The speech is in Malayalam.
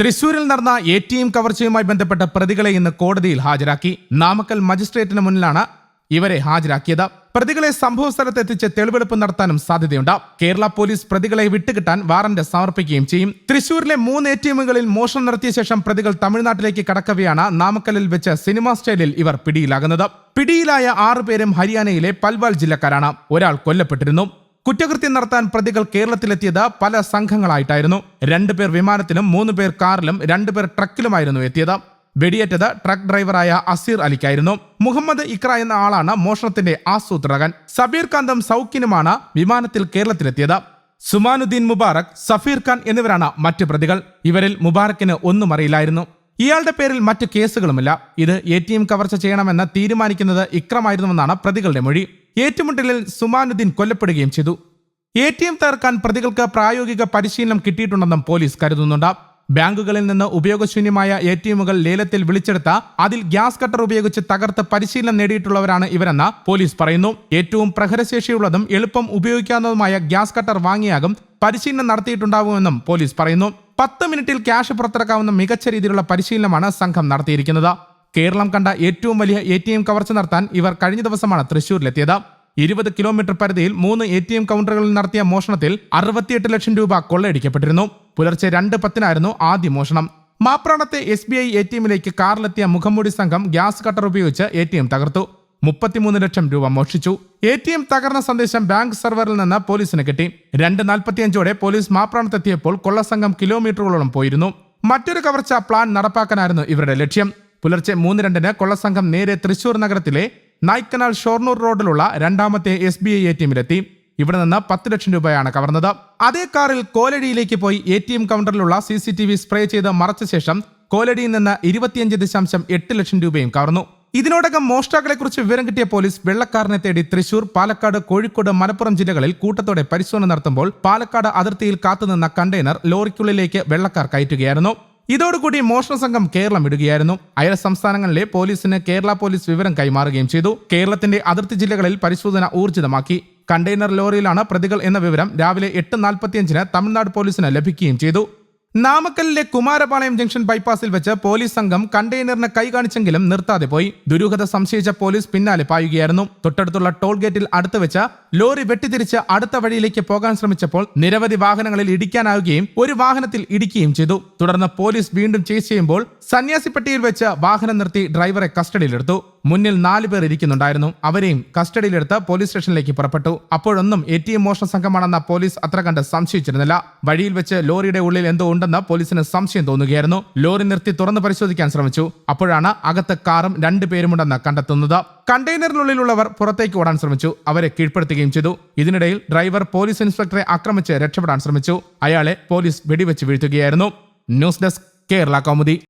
തൃശൂരിൽ നടന്ന എ ടി എം കവർച്ചയുമായി ബന്ധപ്പെട്ട പ്രതികളെ ഇന്ന് കോടതിയിൽ ഹാജരാക്കി. നാമക്കൽ മജിസ്ട്രേറ്റിന് മുന്നിലാണ് ഇവരെ ഹാജരാക്കിയത്. പ്രതികളെ സംഭവ സ്ഥലത്തെത്തിച്ച് തെളിവെടുപ്പ് നടത്താനും സാധ്യതയുണ്ട്. കേരള പോലീസ് പ്രതികളെ വിട്ടുകിട്ടാൻ വാറന്റ് സമർപ്പിക്കുകയും ചെയ്യും. തൃശൂരിലെ മൂന്ന് എ ടി എമ്മുകളിൽ മോഷണം നടത്തിയ ശേഷം പ്രതികൾ തമിഴ്നാട്ടിലേക്ക് കടക്കവെയാണ് നാമക്കലിൽ വെച്ച് സിനിമാ സ്റ്റൈലിൽ ഇവർ പിടിയിലാകുന്നത്. പിടിയിലായ ആറു പേരും ഹരിയാനയിലെ പൽവാൽ ജില്ലക്കാരാണ്. ഒരാൾ കൊല്ലപ്പെട്ടിരുന്നു. കുറ്റകൃത്യം നടത്താൻ പ്രതികൾ കേരളത്തിലെത്തിയത് പല സംഘങ്ങളായിട്ടായിരുന്നു. രണ്ടുപേർ വിമാനത്തിലും മൂന്ന് പേർ കാറിലും രണ്ടുപേർ ട്രക്കിലുമായിരുന്നു എത്തിയത്. വെടിയേറ്റത് ട്രക്ക് ഡ്രൈവറായ അസീർ അലിക്കായിരുന്നു. മുഹമ്മദ് ഇക്ര എന്ന ആളാണ് മോഷണത്തിന്റെ ആസൂത്രകൻ. സബീർ കാന്തം സൗക്കിനുമാണ് വിമാനത്തിൽ കേരളത്തിലെത്തിയത്. സുമാനുദ്ദീൻ മുബാറക് സഫീർ ഖാൻ എന്നിവരാണ് മറ്റ് പ്രതികൾ. ഇവരിൽ മുബാറക്കിന് ഒന്നും അറിയില്ലായിരുന്നു. ഇയാളുടെ പേരിൽ മറ്റു കേസുകളുമില്ല. ഇത് എ ടി എം കവർച്ച ചെയ്യണമെന്ന് തീരുമാനിക്കുന്നത് ഇക്രമായിരുന്നുവെന്നാണ് പ്രതികളുടെ മൊഴി. ഏറ്റുമുട്ടലിൽ സുമാനുദ്ദീൻ കൊല്ലപ്പെടുകയും ചെയ്തു. എ ടി എം തകർക്കാൻ പ്രതികൾക്ക് പ്രായോഗിക പരിശീലനം കിട്ടിയിട്ടുണ്ടെന്നും പോലീസ് കരുതുന്നുണ്ട്. ബാങ്കുകളിൽ നിന്ന് ഉപയോഗശൂന്യമായ എ ടി എമ്മുകൾ ലേലത്തിൽ വിളിച്ചെടുത്ത അതിൽ ഗ്യാസ് കട്ടർ ഉപയോഗിച്ച് തകർത്ത് പരിശീലനം നേടിയിട്ടുള്ളവരാണ് ഇവരെന്ന് പോലീസ് പറയുന്നു. ഏറ്റവും പ്രഹരശേഷിയുള്ളതും എളുപ്പം ഉപയോഗിക്കാവുന്നതുമായ ഗ്യാസ് കട്ടർ വാങ്ങിയാകും പരിശീലനം നടത്തിയിട്ടുണ്ടാവുമെന്നും പോലീസ് പറയുന്നു. പത്ത് മിനിറ്റിൽ ക്യാഷ് പുറത്തിറക്കാവുന്ന മികച്ച രീതിയിലുള്ള പരിശീലനമാണ് സംഘം നടത്തിയിരിക്കുന്നത്. കേരളം കണ്ട ഏറ്റവും വലിയ എ ടി എം കവർച്ച നടത്താൻ ഇവർ കഴിഞ്ഞ ദിവസമാണ് തൃശൂരിലെത്തിയത് ഇരുപത് കിലോമീറ്റർ പരിധിയിൽ മൂന്ന് എ ടി എം കൗണ്ടറുകളിൽ നടത്തിയ മോഷണത്തിൽ അറുപത്തിയെട്ട് ലക്ഷം രൂപ കൊള്ളയടിക്കപ്പെട്ടിരുന്നു. പുലർച്ചെ രണ്ട് പത്തിനായിരുന്നു ആദ്യ മോഷണം. മാപ്രാണത്തെ S B I A T എമ്മിലേക്ക് കാറിലെത്തിയ മുഖംമൂടി സംഘം ഗ്യാസ് കട്ടർ ഉപയോഗിച്ച് എ ടി എം തകർത്തു. മുപ്പത്തിമൂന്ന് ലക്ഷം രൂപ മോഷ്ടിച്ചു. എ ടി എം തകർന്ന സന്ദേശം ബാങ്ക് സെർവറിൽ നിന്ന് പോലീസിന് കിട്ടി. രണ്ട് നാൽപ്പത്തിയഞ്ചോടെ പോലീസ് മാപ്രാണത്തെത്തിയപ്പോൾ കൊള്ളസംഘം കിലോമീറ്ററുകളോളം പോയിരുന്നു. മറ്റൊരു കവർച്ച പ്ലാൻ നടപ്പാക്കാനായിരുന്നു ഇവരുടെ ലക്ഷ്യം. പുലർച്ചെ മൂന്ന് രണ്ടിന് കൊള്ളസംഘം നേരെ തൃശൂർ നഗരത്തിലെ നായ്ക്കനാൽ ഷൊർണൂർ റോഡിലുള്ള രണ്ടാമത്തെ S B I A T എമ്മിലെത്തി. ഇവിടെ നിന്ന് പത്ത് ലക്ഷം രൂപയാണ് കവർന്നത്. അതേ കാറിൽ കോലടിയിലേക്ക് പോയി A T M കൗണ്ടറിലുള്ള C C T V spray ചെയ്ത് മറച്ച ശേഷം കോലടിയിൽ നിന്ന് ഇരുപത്തിയഞ്ച് ദശാംശം എട്ട് ലക്ഷം രൂപയും കവർന്നു. ഇതിനോടകം മോഷ്ടാക്കളെക്കുറിച്ച് വിവരം കിട്ടിയ പോലീസ് വെള്ളക്കാരനെ തേടി തൃശൂർ പാലക്കാട് കോഴിക്കോട് മലപ്പുറം ജില്ലകളിൽ കൂട്ടത്തോടെ പരിശോധന നടത്തുമ്പോൾ പാലക്കാട് അതിർത്തിയിൽ കാത്തുനിന്ന കണ്ടെയ്നർ ലോറിക്കുള്ളിലേക്ക് വെള്ളക്കാർ കയറ്റുകയായിരുന്നു. ഇതോടുകൂടി മോഷണ സംഘം കേരളം വിടുകയായിരുന്നു. അയൽ സംസ്ഥാനങ്ങളിലെ പോലീസിന് കേരള പോലീസ് വിവരം കൈമാറുകയും ചെയ്തു. കേരളത്തിന്റെ അതിർത്തി ജില്ലകളിൽ പരിശോധന ഊർജിതമാക്കി. കണ്ടെയ്നർ ലോറിയിലാണ് പ്രതികൾ എന്ന വിവരം രാവിലെ എട്ട് നാൽപ്പത്തിയഞ്ചിന് തമിഴ്നാട് പോലീസിന് ലഭിക്കുകയും ചെയ്തു. നാമക്കലിലെ കുമാരപാളയം ജംഗ്ഷൻ ബൈപ്പാസിൽ വെച്ച് പോലീസ് സംഘം കണ്ടെയ്നറിന് കൈ കാണിച്ചെങ്കിലും നിർത്താതെ പോയി. ദുരൂഹത സംശയിച്ച പോലീസ് പിന്നാലെ പായുകയായിരുന്നു. തൊട്ടടുത്തുള്ള ടോൾ ഗേറ്റിൽ അടുത്ത് വെച്ച ലോറി വെട്ടിതിരിച്ച് അടുത്ത വഴിയിലേക്ക് പോകാൻ ശ്രമിച്ചപ്പോൾ നിരവധി വാഹനങ്ങളിൽ ഇടിക്കാനാവുകയും ഒരു വാഹനത്തിൽ ഇടിക്കുകയും ചെയ്തു. തുടർന്ന് പോലീസ് വീണ്ടും ചേസ് ചെയ്യുമ്പോൾ സന്യാസിപ്പെട്ടിയിൽ വെച്ച് വാഹനം നിർത്തി ഡ്രൈവറെ കസ്റ്റഡിയിലെടുത്തു. മുന്നിൽ നാലു പേർ ഇരിക്കുന്നുണ്ടായിരുന്നു. അവരെയും കസ്റ്റഡിയിലെടുത്ത് പോലീസ് സ്റ്റേഷനിലേക്ക് പുറപ്പെട്ടു. അപ്പോഴൊന്നും എ ടി എം മോഷണ സംഘമാണെന്ന പോലീസ് അത്ര കണ്ട് സംശയിച്ചിരുന്നില്ല. വഴിയിൽ വെച്ച് ലോറിയുടെ ഉള്ളിൽ എന്തോ ഉണ്ടെന്ന് പോലീസിന് സംശയം തോന്നുകയായിരുന്നു. ലോറി നിർത്തി തുറന്ന് പരിശോധിക്കാൻ ശ്രമിച്ചു. അപ്പോഴാണ് അകത്ത് കാറും രണ്ടു പേരുമുണ്ടെന്ന് കണ്ടെത്തുന്നത്. കണ്ടെയ്നറിനുള്ളിലുള്ളവർ പുറത്തേക്ക് ഓടാൻ ശ്രമിച്ചു. അവരെ കീഴ്പ്പെടുത്തുകയും ചെയ്തു. ഇതിനിടയിൽ ഡ്രൈവർ പോലീസ് ഇൻസ്പെക്ടറെ ആക്രമിച്ച് രക്ഷപ്പെടാൻ ശ്രമിച്ചു. അയാളെ പോലീസ് വെടിവെച്ച് വീഴ്ത്തുകയായിരുന്നു. News desk Kerala Kaumudi.